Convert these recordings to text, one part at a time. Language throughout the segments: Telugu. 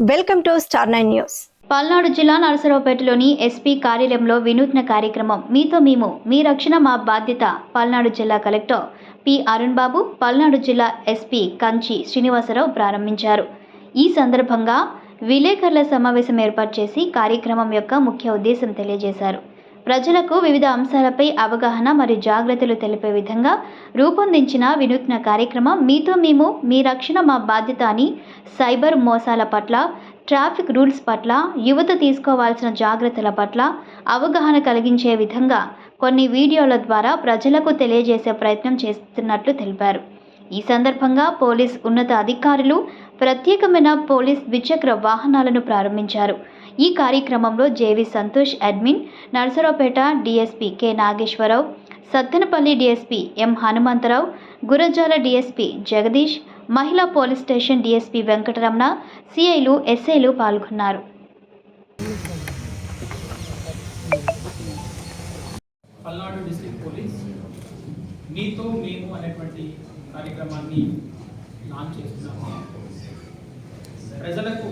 Welcome to star nine news. Palnadu జిల్లా నరసరావుపేటలోని ఎస్పీ కార్యాలయంలో వినూత్న కార్యక్రమం మీతో మేము మీ రక్షణ మా బాధ్యత పల్నాడు జిల్లా కలెక్టర్ పి అరుణ్ బాబు పల్నాడు జిల్లా ఎస్పీ కంచి శ్రీనివాసరావు ప్రారంభించారు. ఈ సందర్భంగా విలేకరుల సమావేశం ఏర్పాటు చేసి కార్యక్రమం యొక్క ముఖ్య ఉద్దేశం తెలియజేశారు. ప్రజలకు వివిధ అంశాలపై అవగాహన మరియు జాగ్రత్తలు తెలిపే విధంగా రూపొందించిన వినూత్న కార్యక్రమం మీతో మేము మీ రక్షణ మా బాధ్యత అని సైబర్ మోసాల పట్ల ట్రాఫిక్ రూల్స్ పట్ల యువత తీసుకోవాల్సిన జాగ్రత్తల పట్ల అవగాహన కలిగించే విధంగా కొన్ని వీడియోల ద్వారా ప్రజలకు తెలియజేసే ప్రయత్నం చేస్తున్నట్లు తెలిపారు. ఈ సందర్భంగా పోలీస్ ఉన్నత అధికారులు ప్రత్యేకమైన పోలీస్ ద్విచక్ర వాహనాలను ప్రారంభించారు. ఈ కార్యక్రమంలో J V Santosh admin Narsaraopet DSP K Nageswararao Sattenapalli DSP M Hanumantharao Gurajala DSP Jagadish మహిళా పోలీస్ స్టేషన్ డిఎస్పి వెంకటరమణ సిఐలు ఎస్ఐలు పాల్గొన్నారు. పల్నాడు డిస్ట్రిక్ట్ పోలీస్ మీతో మేము అనేటువంటి కార్యక్రమాన్ని లాంచ్ చేస్తున్నాము. ప్రజలకు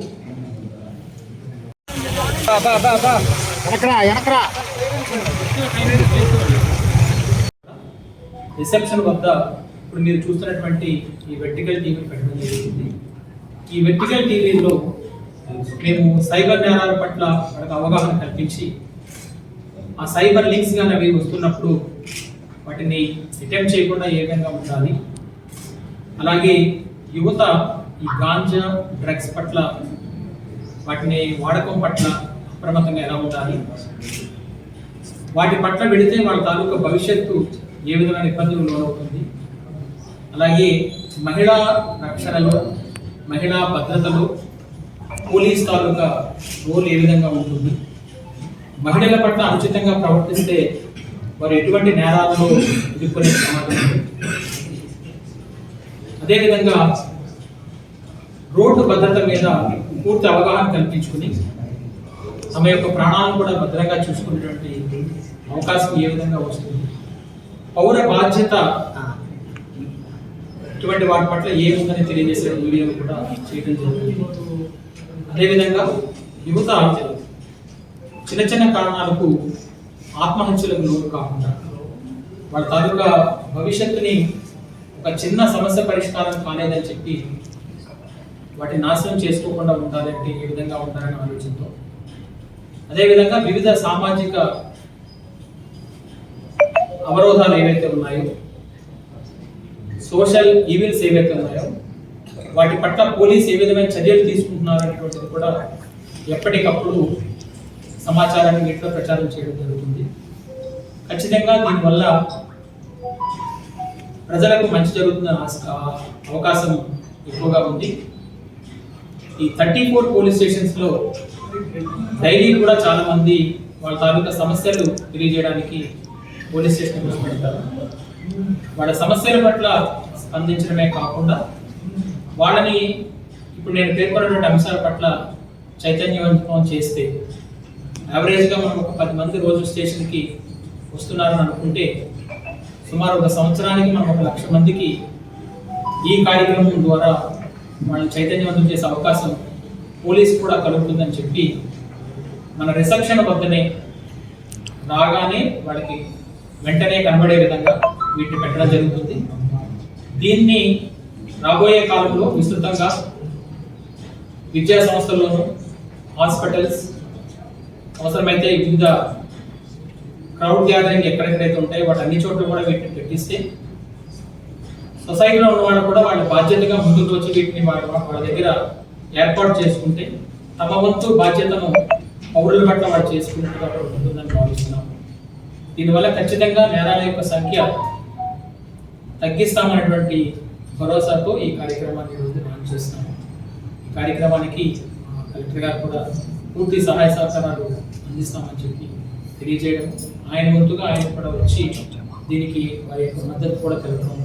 రిసెప్షన్ వద్ద ఇప్పుడు మీరు చూస్తున్నటువంటి ఈ వెర్టికల్ టీవీ పెట్టడం జరిగింది. ఈ వెర్టికల్ టీవీలో మేము సైబర్ నేరాల పట్ల వాళ్ళకి అవగాహన కల్పించి ఆ సైబర్ లింక్స్ కానీ అవి వస్తున్నప్పుడు వాటిని అటెంప్ట్ చేయకుండా ఏ విధంగా ఉండాలి? అలాగే యువత ఈ గాంజా డ్రగ్స్ పట్ల వాటిని వాడకం పట్ల అప్రమత్తంగా ఎలా ఉండాలి? వాటి పట్ల వెళితే వాళ్ళ తాలూకా భవిష్యత్తు ఏ విధమైన ఇబ్బందులు లోనవుతుంది? అలాగే మహిళా రక్షణలో మహిళా భద్రతలో పోలీస్ తాలూకా రోల్ ఏ విధంగా ఉంటుంది? మహిళల పట్ల అనుచితంగా ప్రవర్తిస్తే వారు ఎటువంటి నేరాలను ఎదుర్కొనే సమాధానం అదేవిధంగా రోడ్డు భద్రత మీద పూర్తి అవగాహన కల్పించుకుని తమ యొక్క ప్రాణాలను కూడా భద్రంగా చూసుకునేటువంటి అవకాశం ఏ విధంగా వస్తుంది? పౌర బాధ్యత ఇటువంటి వాటి పట్ల ఏముందని తెలియజేసే వీడియో కూడా చేయడం జరుగుతుంది. అదేవిధంగా యువత చిన్న చిన్న కారణాలకు ఆత్మహత్యలకు లోపు కాకుండా వాళ్ళ తాలూకా భవిష్యత్తుని ఒక చిన్న సమస్య పరిష్కారం కాలేదని చెప్పి వాటిని నాశనం చేసుకోకుండా ఉండాలంటే ఏ విధంగా ఉంటారనే ఆలోచనతో. అదేవిధంగా వివిధ సామాజిక అవరోధాలు ఏవైతే ఉన్నాయో సోషల్ ఈవిల్స్ ఏవైతే ఉన్నాయో వాటి పట్ల పోలీస్ ఏ విధమైన చర్యలు తీసుకుంటున్నారు అనేటువంటిది కూడా ఎప్పటికప్పుడు సమాచారాన్ని వీటిలో ప్రచారం చేయడం జరుగుతుంది. ఖచ్చితంగా దీనివల్ల ప్రజలకు మంచి జరుగుతున్న అవకాశం ఎక్కువగా ఉంది. ఈ థర్టీ ఫోర్ పోలీస్ స్టేషన్స్లో డైలీ కూడా చాలా మంది వాళ్ళ తాలూకా సమస్యలు తెలియజేయడానికి పోలీస్ స్టేషన్ పెడతారు వాళ్ళ సమస్యల పట్ల స్పందించడమే కాకుండా వాళ్ళని ఇప్పుడు నేను పేర్కొన్నటువంటి అంశాల పట్ల చైతన్యవంతం చేస్తే యావరేజ్గా మనం ఒక పది మంది రోజు స్టేషన్కి వస్తున్నారని అనుకుంటే సుమారు ఒక సంవత్సరానికి మనం ఒక లక్ష మందికి ఈ కార్యక్రమం ద్వారా మనం చైతన్యవంతం చేసే అవకాశం పోలీస్ కూడా కలుగుతుందని చెప్పి మన రిసెప్షన్ వద్దనే రాగానే వాళ్ళకి వెంటనే కనబడే విధంగా వీటిని పెట్టడం జరుగుతుంది. దీన్ని రాబోయే కాలంలో విస్తృతంగా విద్యా సంస్థల్లోనూ హాస్పిటల్స్ అవసరమైతే వివిధ క్రౌడ్ గ్యాదరింగ్ ఎక్కడెక్కడైతే ఉంటాయో వాటి అన్ని చోట్ల కూడా వీటిని పెట్టిస్తే సొసైటీలో ఉన్న వాళ్ళు కూడా వాళ్ళ బాధ్యతగా ముందుకు వచ్చి వీటిని వాళ్ళ వాళ్ళ దగ్గర ఏర్పాటు చేసుకుంటే తమ వంతు బాధ్యతను పౌరుల పట్ల వాళ్ళు చేసుకున్నట్టుగా ఉంటుందని భావిస్తున్నాము. దీనివల్ల ఖచ్చితంగా నేరాల యొక్క సంఖ్య తగ్గిస్తామనేటువంటి భరోసాతో ఈ కార్యక్రమాన్ని ఈరోజు మనం చేస్తున్నాము. ఈ కార్యక్రమానికి కలెక్టర్ గారు కూడా పూర్తి సహాయ సహకారాలు అందిస్తామని చెప్పి తెలియజేయడం ఆయన ముందుగా ఆయన కూడా వచ్చి దీనికి వారి యొక్క మద్దతు కూడా తెలపడం